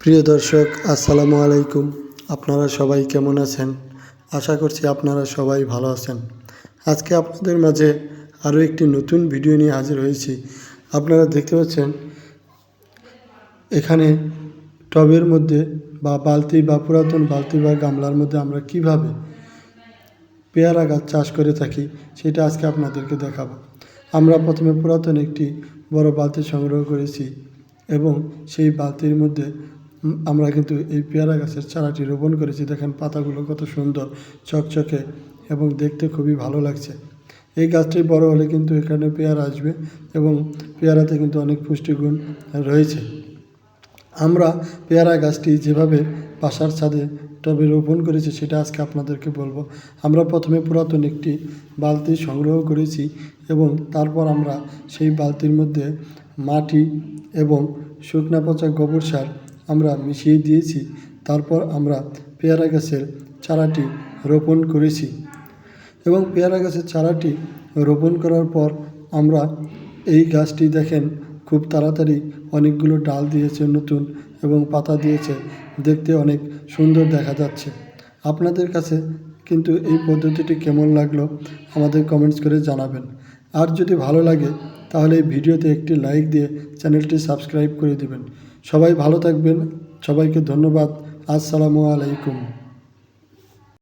প্রিয় দর্শক, আসসালামু আলাইকুম। আপনারা সবাই কেমন আছেন? আশা করছি আপনারা সবাই ভালো আছেন। আজকে আপনাদের মাঝে আরও একটি নতুন ভিডিও নিয়ে হাজির হয়েছি। আপনারা দেখতে পাচ্ছেন, এখানে টবের মধ্যে বা বালতি বা পুরাতন বালতি বা গামলার মধ্যে আমরা কীভাবে পেয়ারা গাছ চাষ করে থাকি, সেটা আজকে আপনাদেরকে দেখাবো। আমরা প্রথমে পুরাতন একটি বড় বালতি সংগ্রহ করেছি এবং সেই বালতির মধ্যে আমরা কিন্তু এই পেয়ারা গাছের চারাটি রোপণ করেছি। দেখেন পাতাগুলো কত সুন্দর, চকচকে এবং দেখতে খুবই ভালো লাগছে। এই গাছটি বড় হলে কিন্তু এখানে পেয়ারা আসবে এবং পেয়ারাতে কিন্তু অনেক পুষ্টিগুণ রয়েছে। আমরা পেয়ারা গাছটি যেভাবে বাসার ছাদে টবে রোপণ করেছি সেটা আজকে আপনাদেরকে বলব। আমরা প্রথমে পুরাতন একটি বালতি সংগ্রহ করেছি এবং তারপর আমরা সেই বালতির মধ্যে মাটি এবং শুকনা পচা গোবর সার আমরা মিশিয়ে দিয়েছি। তারপর আমরা পেয়ারা গাছের চারাটি রোপণ করেছি। এবং পেয়ারা গাছের চারাটি রোপণ করার পর আমরা এই গাছটি দেখেন, খুব তাড়াতাড়ি অনেকগুলো ডাল দিয়েছে নতুন এবং পাতা দিয়েছে। দেখতে অনেক সুন্দর দেখা যাচ্ছে। আপনাদের কাছে কিন্তু এই পদ্ধতিটি কেমন লাগল আমাদের কমেন্টস করে জানাবেন। আর যদি ভালো লাগে তাহলে এই ভিডিওতে একটি লাইক দিয়ে চ্যানেলটি সাবস্ক্রাইব করে দেবেন। সবাই ভালো থাকবেন। সবাইকে ধন্যবাদ। আসসালামু আলাইকুম।